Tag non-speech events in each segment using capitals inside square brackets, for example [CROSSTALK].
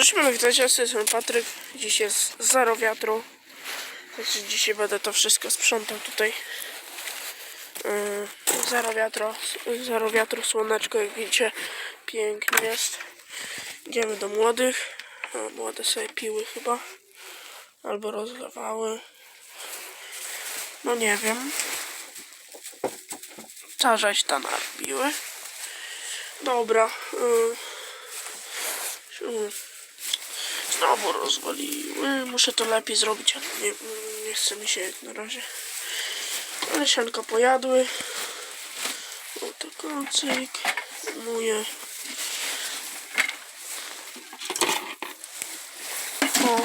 Cześć, moi witajcie, ja jestem Patryk. Dziś jest zero wiatru. Także dzisiaj będę to wszystko sprzątał tutaj. Yy, zero wiatru, zero wiatru, słoneczko, jak widzicie, pięknie jest. Idziemy do młodych. Młode sobie piły chyba. Albo rozlewały. No nie wiem. Co żeś tam narobiły? Dobra. Yy. Yy. Znowu rozwaliły. Muszę to lepiej zrobić, ale nie, nie chce mi się na razie. Ale sianka pojadły. O to kocyk. Moje. O.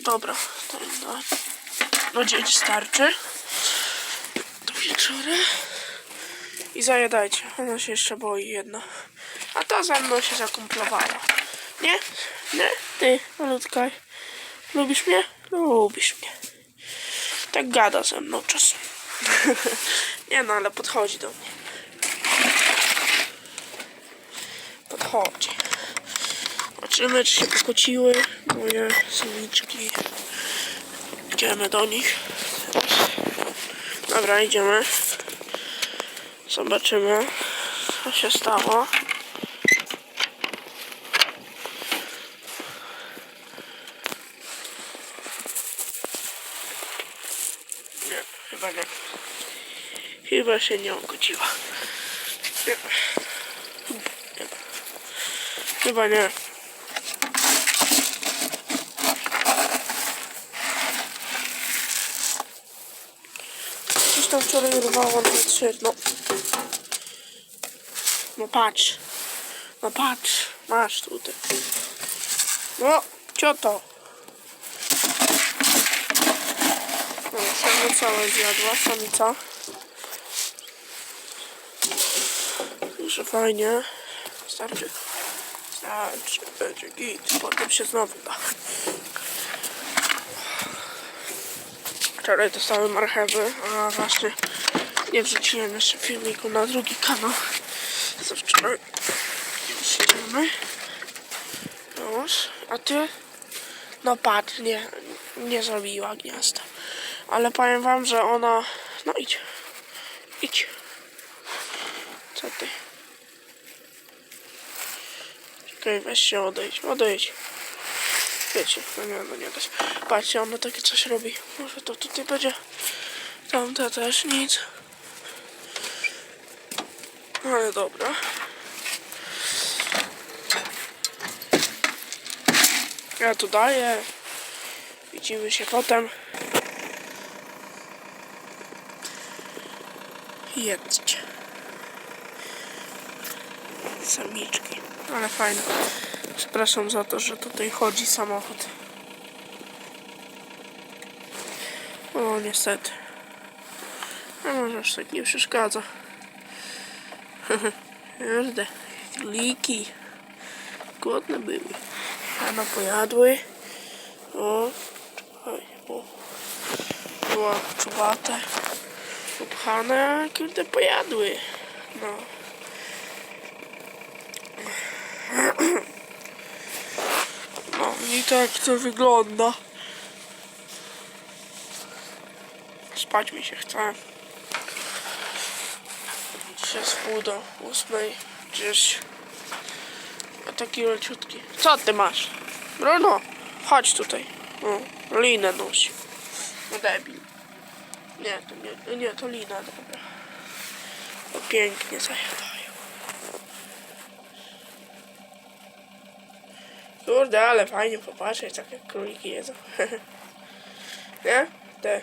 Dobra, ten na, na dzień starczy. Do wieczora. I zajadajcie. Ona się jeszcze boi jedna. A ta ze mną się zakumplowała. Nie? Nie? Ty, malutka. Lubisz mnie? Lubisz mnie. Tak gada ze mną czasem. [LAUGHS] nie no, ale podchodzi do mnie. Podchodzi. Zobaczymy, czy się pokłóciły moje syniczki. Idziemy do nich. Dobra, idziemy. Zobaczymy, co się stało. Nie, chyba nie. Chyba się nie ogodziła. Nie. nie. Chyba nie. Tam wczoraj urwało na trzy, no. No patrz. No patrz. Masz tutaj. No, cioto. No, samo całe zjadła, samica. Także fajnie. Starczy. Starczy. Będzie git. Potem się znowu da. Wczoraj dostałem marchewy, a właśnie nie wrzuciłem jeszcze filmiku na drugi kanał. Co wczoraj już idziemy. Już. A ty? No patrz, nie, nie zrobiła gniazda. Ale powiem wam, że ona... No idź. Idź. Co ty? Czekaj, weź się odejdź. Odejdź. Wiecie, no nie, no nie dać. Patrzcie, ona takie coś robi. Może to tutaj będzie. Tamte też nic. Ale dobra. Ja tu daję. Widzimy się potem. Jedzcie. Samiczki. Ale fajne. Przepraszam za to, że tutaj chodzi samochód. O, niestety. A może aż tak nie przeszkadza. [LAUGHS] Kurde, liki. Głodne były. Rano pojadły. O, czekaj, o. Była czubate. Upchane, kurde pojadły. No. [CLEARS THROAT] No i tak to wygląda. Spać mi się chce. Dzisiaj jest pół do ósmej. Gdzieś. A taki leciutki. Co ty masz? Bruno, chodź tutaj. O, linę nosi. No debil. Nie, to nie, nie, to lina, dobra. To pięknie zajadają. Kurde, ale fajnie popatrzeć, tak jak króliki jedzą. [LAUGHS] nie? Te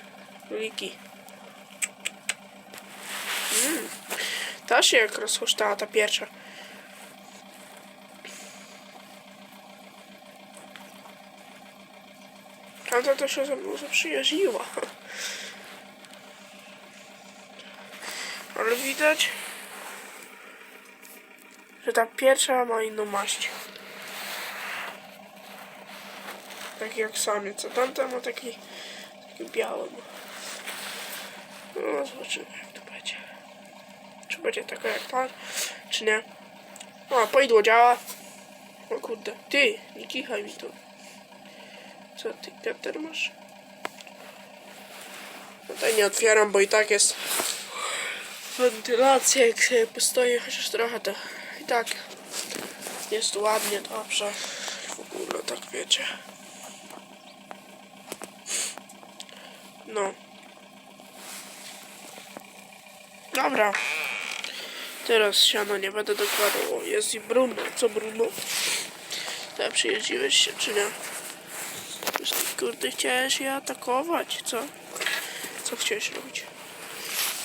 króliki. Mm. Ta się jak rozchuształa, ta pierwsza. Tamta to się ze mną zaprzyjaźniła. [LAUGHS] Ale widać, że ta pierwsza ma inną maść. Taki jak samiec, a tamta ma taki, taki biały. No, zobaczymy jak to będzie. będzie taka jak pan, czy nie? O, poidło działa. O kurde, ty, nie kichaj mi tu. Co ty, Peter, masz? Tutaj nie otwieram, bo i tak jest wentylacja, jak sobie postoję, chociaż trochę to i tak jest ładnie, dobrze. W ogóle, tak wiecie. No. Dobra. Teraz siano nie będę dokładał. O, jest i Bruno. Co Bruno? Tak przyjeździłeś się, czy nie? Kurde, chciałeś je atakować, co? Co chciałeś robić?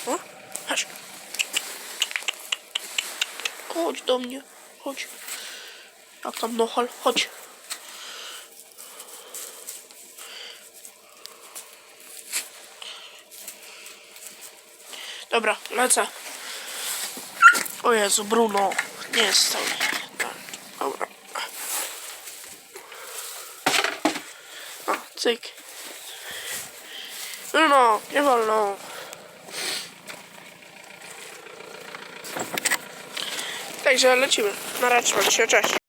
O? Chodź. Chodź do mnie. Chodź. Jak tam nohal? Chodź. Dobra, lecę. O Jezu, Bruno. Nie jest cały. Dobra. O, cyk. Bruno, nie wolno. Także lecimy. Na razie, cześć.